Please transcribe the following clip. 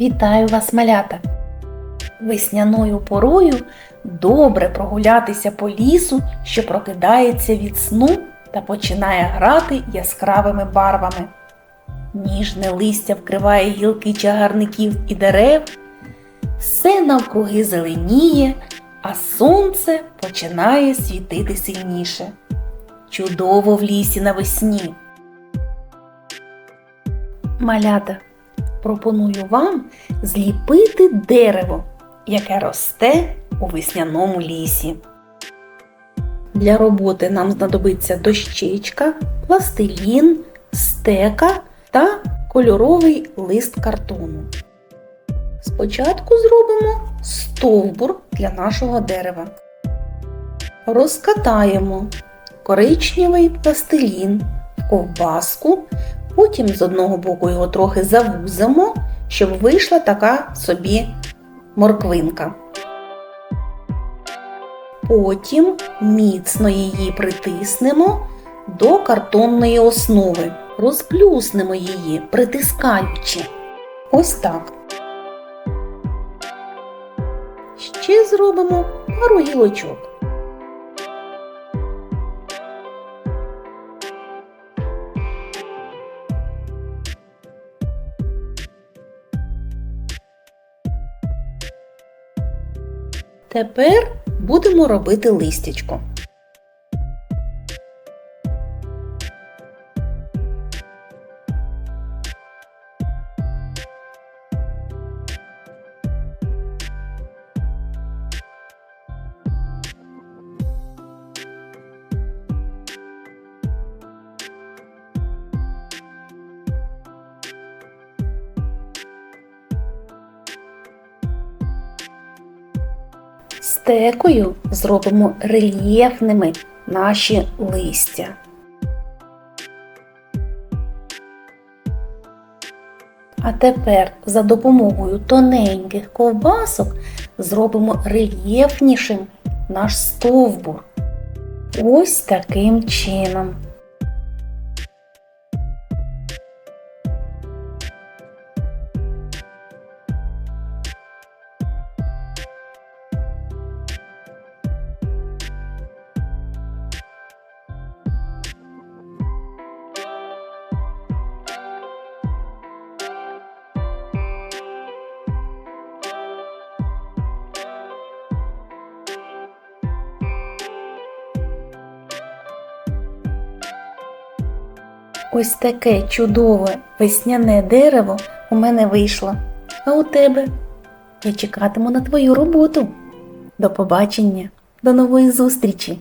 Вітаю вас, малята! Весняною порою добре прогулятися по лісу, що прокидається від сну та починає грати яскравими барвами. Ніжне листя вкриває гілки чагарників і дерев, все навкруги зеленіє, а сонце починає світити сильніше. Чудово в лісі навесні. Малята, пропоную вам зліпити дерево, яке росте у весняному лісі. Для роботи нам знадобиться дощечка, пластилін, стека та кольоровий лист картону. Спочатку зробимо стовбур для нашого дерева. Розкатаємо коричневий пластилін в ковбаску, потім з одного боку його трохи завузимо, щоб вийшла така собі морквинка. Потім міцно її притиснемо до картонної основи, розплюснемо її, притискаючи. Ось так. Ще зробимо пару гілочок. Тепер будемо робити листячко. Стекою зробимо рельєфними наші листя. А тепер за допомогою тоненьких ковбасок зробимо рельєфнішим наш стовбур. Ось таким чином. Ось таке чудове весняне дерево у мене вийшло. А у тебе? Я чекатиму на твою роботу. До побачення, до нової зустрічі!